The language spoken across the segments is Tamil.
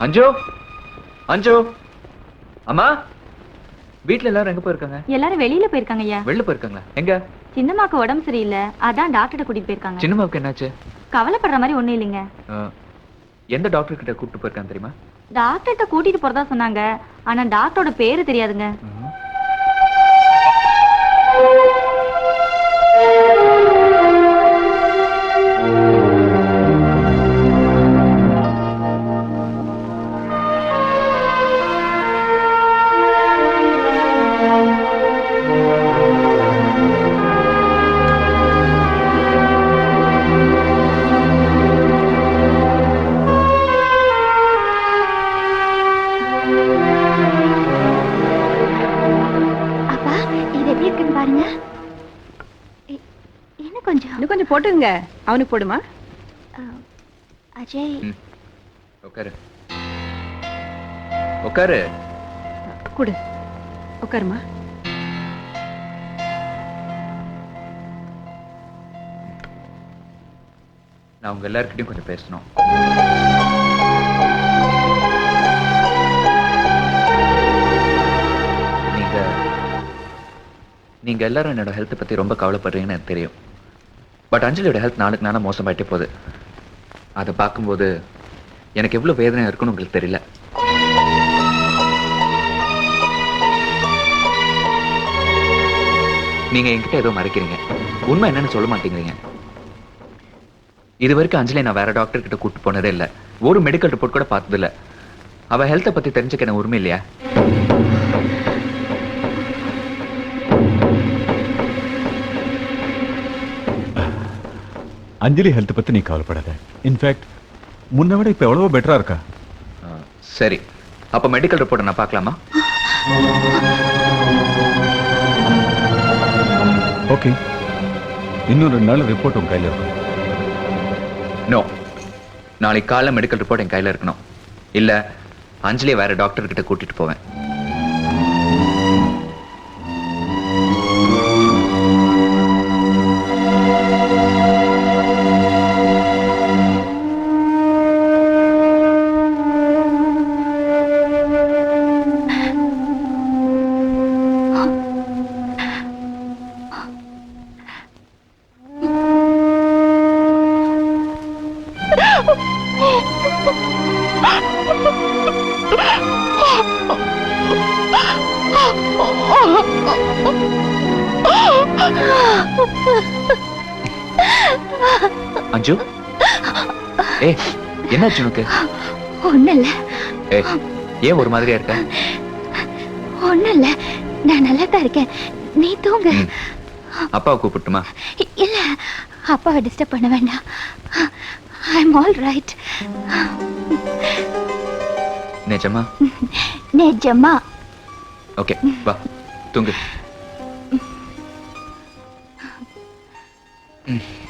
அஞ்சு. அஞ்சு. அம்மா வீட்ல எல்லாரும் எங்க போயிருக்காங்க? எல்லாரும் வெளியில போயிருக்காங்க ஐயா. வெளில போயிருக்காங்களா? எங்க? சின்னம்மாக்கு உடம்பு சரியில்லை. அதான் டாக்டர்கிட்ட கூட்டிட்டு போயிருக்காங்க. சின்னம்மாவுக்கு என்னாச்சு? கவலைப்படுற மாதிரி ஒண்ணும் இல்லைங்க. அஹ், எந்த டாக்டர் கிட்ட கூப்பிட்டு போயிருக்காங்க தெரியுமா? டாக்டர்கிட்ட கூட்டிட்டு போறதா சொன்னாங்க. ஆனா டாக்டரோட பேரு தெரியாதுங்க. கொஞ்சம் போட்டுங்க அவனுக்கு போடுமா? அஜய். உட்காரு உட்காரு கொடு. உட்காருமா நான் உங்க எல்லார்கிட்டயும் கொஞ்சம் பேசணும். நீங்க நீங்க எல்லாரும் என்னோட ஹெல்த் பத்தி ரொம்ப கவலைப்படுறீங்கன்னு எனக்கு தெரியும். பட் அஞ்சலியோட ஹெல்த் நாளுக்கு நாளாக மோசமாயிட்டே போகுது. அதை பார்க்கும்போது எனக்கு எவ்வளோ வேதனையாக இருக்குன்னு உங்களுக்கு தெரியல. நீங்க என்கிட்ட ஏதோ மறைக்கிறீங்க. உண்மை என்னன்னு சொல்ல மாட்டேங்கிறீங்க. இது வரைக்கும் அஞ்சலி நான் வேற டாக்டர் கிட்ட கூட்டு போனதே இல்லை. ஒரு மெடிக்கல் ரிப்போர்ட் கூட பார்த்தது இல்ல அவ ஹெல்த்தை பத்தி தெரிஞ்சுக்க எனக்கு உரிமை இல்லையா? அஞ்சலி ஹெல்த் பத்தி நீ கவலைப்படாத. இன்ஃபேக்ட் முன்ன விட இப்ப எவ்வளவோ பெட்டரா இருக்கா? சரி. அப்ப மெடிக்கல் ரிப்போர்ட் நான் பார்க்கலாமா? ஓகே இன்னும் ரெண்டு நாள் ரிப்போர்ட் உன் கையில இருக்கும். நோ நாளைக்கு காலைல மெடிக்கல் ரிப்போர்ட் என் கையில இருக்கணும். இல்ல அஞ்சலியை வேற டாக்டர் கிட்ட கூட்டிட்டு போவேன். அஞ்சு? ஏ என்னாச்சு உனக்கு? ஒண்ணு இல்ல ஏ ஏன் ஒரு மாதிரியா இருக்க? ஒண்ணு இல்ல நான் நல்லா தான் இருக்கேன். நீ தூங்க. அப்பாவை கூப்பிட்டுமா? இல்ல அப்பாவை டிஸ்டர்ப் பண்ண வேண்டாம். ஐ எம் ஆல் ரைட் நிஜமா நிஜமா ஓகே வா. தூங்கு. அஜய்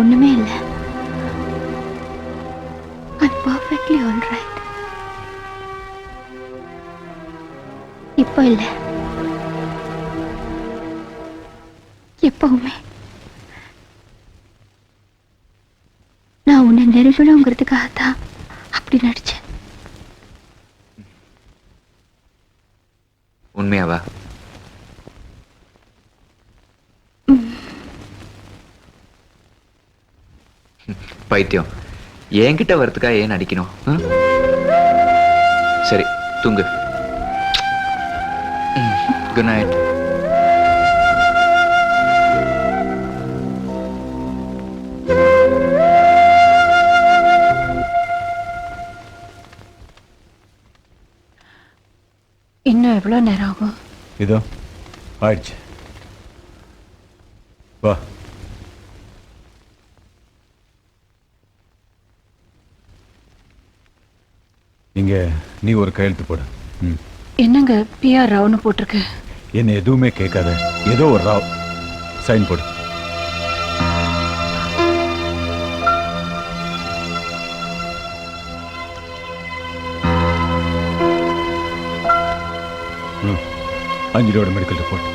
ஒண்ணுமே இல்லை. ஐ பர்ஃபெக்ட்லி ஆல் ரைட் இப்போ இல்லை. எப்பவுமே. நான் உன்னை நெருங்கணுங்கிறதுக்காக தான் அப்படி நடிச்சேன். உண்மையாவா? பைத்தியம். என்கிட்ட வரதுக்கா ஏன் நடிக்கணும்? ஆ? சரி தூங்கு. குட் நைட் இன்னும் எவ்வளோ நேரம் ஆகும்? இதோ ஆயிடுச்சு. வா. இங்க நீ ஒரு கையெழுத்து போடு. ம். என்னங்க பிஆர் ராவ்னு போட்டிருக்கு? என்ன எதுவுமே கேட்காத. ஏதோ ஒரு ராவ். சைன் போடு. அஞ்சலியோட மெடிக்கல் ரிப்போர்ட்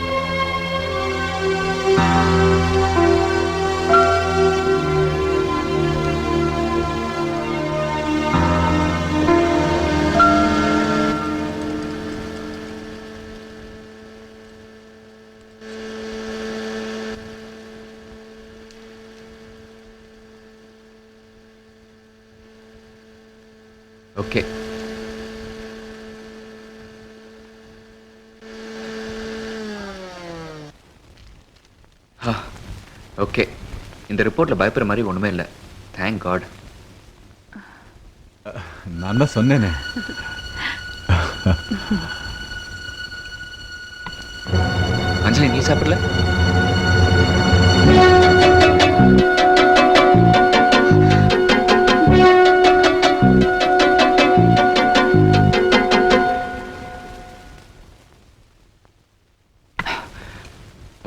ஓகே ஓகே இந்த ரிப்போர்ட்ல பயப்படுற மாதிரி ஒண்ணுமே இல்லை. தேங்க் காட் நான் தான் சொன்னேனே. அஞ்சலி நீ சாப்பிடல?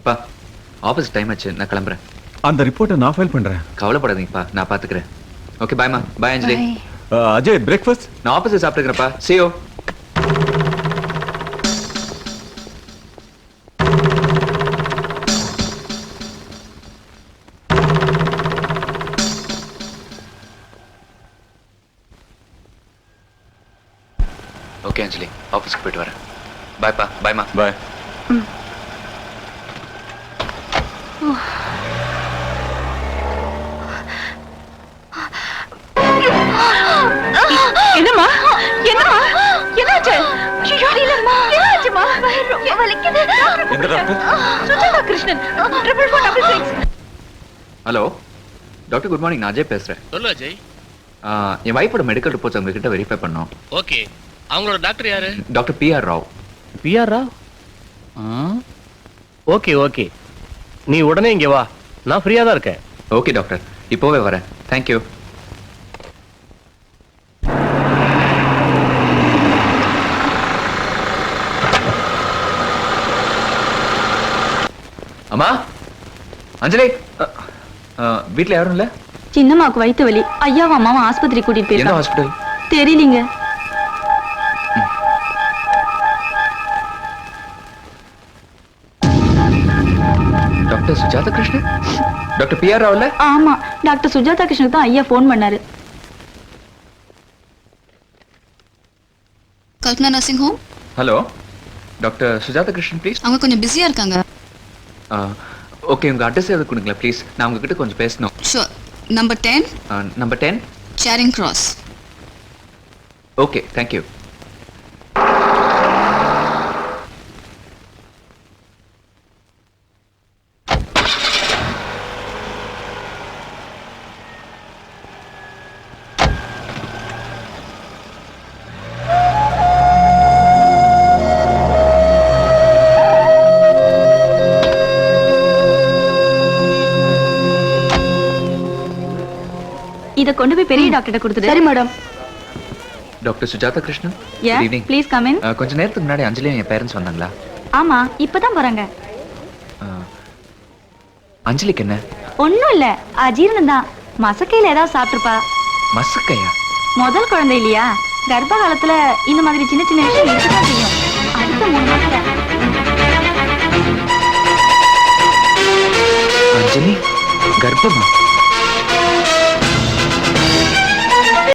அப்பா ஆஃபீஸ் டைம் ஆச்சு நான் கிளம்புறேன். அந்த ரிப்போர்ட்டை நான் ஃபைல் பண்றேன். கவலைப்படாதீங்கப்பா நான் பாத்துக்கிறேன். ஓகே பாய்மா பாய் அஞ்சலி. அஹ், அஜய் பிரேக்ஃபாஸ்ட் நான் ஆஃபீஸில் சாப்பிட்டுக்கிறேன்ப்பா. சியோ ஓகே அஞ்சலி ஆஃபீஸ்க்கு போயிட்டு வரேன். பாய்ப்பா பாய்மா பாய் என்னம்மா? என்னாச்சு? ஐயோ, என்னாச்சும்மா? ரொம்ப வலிக்குது. எந்த doctor Sujatha Krishnan. Triple four double six hello doctor good morning நான் அஜய் பேசுகிறேன் சொல்லு அஜய். என் வைஃபோட மெடிக்கல் ரிப்போர்ட்ஸ் உங்ககிட்ட வெரிஃபை பண்ணோம். ஓகே. அவங்களோட டாக்டர் யாரு? Doctor PR Rao. PR Rao? Okay okay. நீ உடனே இங்க வா. நான் ஃப்ரீயா தான் இருக்கேன். ஓகே டாக்டர் இப்போவே வரேன். தேங்க்யூ அம்மா? அஞ்சலி வீட்டில் யாரும் இல்லை? சின்னம்மாக்கு வயித்து வலி. ஐயாவும் அம்மாவும் ஆஸ்பத்திரி கூட்டிட்டு போயிருக்காங்க. Hospital தெரியலீங்க. Doctor Sujatha Krishnan? Doctor PR ராவ்ல ஆமா டாக்டர் சுஜாதா கிருஷ்ணனுக்கு தான் ஐயா ஃபோன் பண்ணாரு. Kalpana nursing home? Hello doctor Sujatha Krishnan please அவங்க கொஞ்சம் பிஸியா இருக்காங்க. ஓகே உங்கள் அட்ரஸ் எதுவும் கொடுங்களேன் ப்ளீஸ் நான் உங்ககிட்ட கொஞ்சம் பேசணும். Sure number ten number ten Charing Cross okay thank you இத கொண்டு போய் பெரிய டாக்டர்கிட்ட கொடுத்துடு. சரி madam. Doctor Sujatha Krishnan. Yeah good evening please come in கொஞ்ச நேரத்துக்கு முன்னாடி அஞ்சலியும் என் பேரண்ட்ஸ் வந்தாங்களா? ஆமா இப்பதான் போறாங்க அஞ்சலிக்கு என்ன? ஒண்ணும் இல்ல அஜீரணம் தான். மசக்கையில ஏதாவது சாப்பிட்டுருப்பா. மசக்கையா? முதல் குழந்தை இல்லையா? கர்ப்ப காலத்துல இந்த மாதிரி சின்ன சின்ன விஷயம் இருக்கதான் செய்யும். அடுத்த மூணு மாசத்துல. அஞ்சலி கர்ப்பமா?